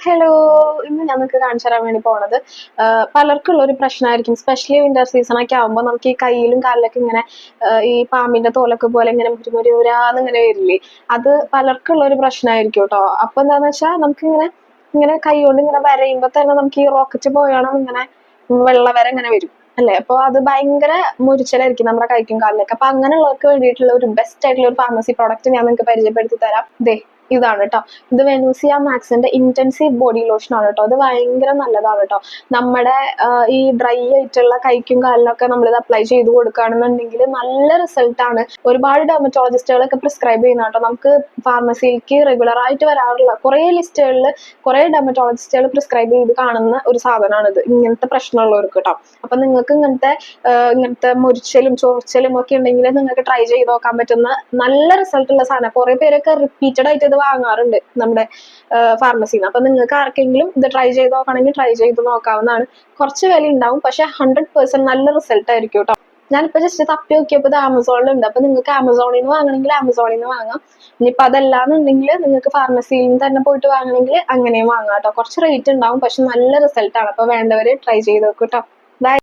Hello ഇന്ന് ഞാൻ നിങ്ങൾക്ക് കാണിച്ചു തരാൻ വേണ്ടി പോണത് പലർക്കുള്ള ഒരു പ്രശ്നമായിരിക്കും. സ്പെഷ്യലി വിന്റർ സീസൺ ഒക്കെ ആകുമ്പോൾ നമുക്ക് ഈ കയ്യിലും കാലിലൊക്കെ ഇങ്ങനെ ഈ പാമ്പിന്റെ തോലൊക്കെ പോലെ ഇങ്ങനെ മുരുമുരാന്ന് ഇങ്ങനെ വരില്ലേ? അത് പലർക്കും ഉള്ള ഒരു പ്രശ്നമായിരിക്കും കേട്ടോ. അപ്പൊ എന്താന്ന് വെച്ചാൽ നമുക്ക് ഇങ്ങനെ ഇങ്ങനെ കൈ കൊണ്ട് ഇങ്ങനെ വരയുമ്പോ തന്നെ നമുക്ക് ഈ റോക്കറ്റ് പോയോണം ഇങ്ങനെ വെള്ള വര ഇങ്ങനെ വരും അല്ലെ? അപ്പൊ അത് ഭയങ്കര മുരിച്ചലായിരിക്കും നമ്മുടെ കൈക്കും കാലിലൊക്കെ അപ്പൊ അങ്ങനെയുള്ളവർക്ക് വേണ്ടിയിട്ടുള്ള ഒരു ബെസ്റ്റ് ആയിട്ടുള്ള ഒരു ഫാർമസി പ്രോഡക്റ്റ് ഞാൻ നിങ്ങൾക്ക് പരിചയപ്പെടുത്തി തരാം. ദേ ഇതാണ് കേട്ടോ ഇത് വെനൂസിയ മാക്സിന്റെ ഇന്റൻസീവ് ബോഡി ലോഷൻ ആണ് കേട്ടോ അത് ഭയങ്കര നല്ലതാണ് കേട്ടോ നമ്മുടെ ഈ ഡ്രൈ ആയിട്ടുള്ള കൈക്കും കാലിനൊക്കെ നമ്മൾ ഇത് അപ്ലൈ ചെയ്ത് കൊടുക്കുകയാണെന്നുണ്ടെങ്കിൽ നല്ല റിസൾട്ട് ആണ്. ഒരുപാട് ഡെർമറ്റോളജിസ്റ്റുകളൊക്കെ പ്രിസ്ക്രൈബ് ചെയ്യുന്ന കേട്ടോ നമുക്ക് ഫാർമസിയിലേക്ക് റെഗുലർ ആയിട്ട് വരാറുള്ള കുറേ ലിസ്റ്റുകളിൽ കുറേ ഡെർമറ്റോളജിസ്റ്റുകൾ പ്രിസ്ക്രൈബ് ചെയ്ത് കാണുന്ന ഒരു ഇത്. ഇങ്ങനത്തെ പ്രശ്നമുള്ളവർക്ക് കേട്ടോ അപ്പൊ നിങ്ങൾക്ക് ഇങ്ങനത്തെ ഇങ്ങനത്തെ മുരിച്ചലും ചോർച്ചലും ഒക്കെ ഉണ്ടെങ്കിൽ നിങ്ങൾക്ക് ട്രൈ ചെയ്ത് നോക്കാൻ പറ്റുന്ന നല്ല റിസൾട്ട് ഉള്ള സാധനം. കുറെ പേരൊക്കെ റിപ്പീറ്റഡ് ആയിട്ട് ഇത് വാങ്ങാറുണ്ട് നമ്മുടെ ഫാർമസിയിൽ നിന്ന് അപ്പൊ നിങ്ങൾക്ക് ആർക്കെങ്കിലും ഇത് ട്രൈ ചെയ്ത് നോക്കണമെങ്കിൽ ട്രൈ ചെയ്ത് നോക്കാവുന്നതാണ്. കുറച്ച് വില ഉണ്ടാവും പക്ഷെ ഹൺഡ്രഡ് പെർസെന്റ് നല്ല റിസൾട്ട് ആയിരിക്കും കേട്ടോ ഞാനിപ്പോ ജസ്റ്റ് തപ്പി നോക്കിയപ്പോൾ ഇത് ആമസോണിലുണ്ട്. അപ്പൊ നിങ്ങൾക്ക് ആമസോണിൽ നിന്ന് വാങ്ങണമെങ്കിൽ ആമസോണിൽ നിന്ന് വാങ്ങാം. ഇനിയിപ്പോ അതല്ലാന്നുണ്ടെങ്കിൽ നിങ്ങൾക്ക് ഫാർമസിയിൽ നിന്ന് തന്നെ പോയിട്ട് വാങ്ങണമെങ്കിൽ അങ്ങനെയും വാങ്ങാം കേട്ടോ കുറച്ച് റേറ്റ് ഉണ്ടാവും പക്ഷെ നല്ല റിസൾട്ടാണ് അപ്പൊ വേണ്ടവര് ട്രൈ ചെയ്ത് നോക്കൂ കേട്ടോ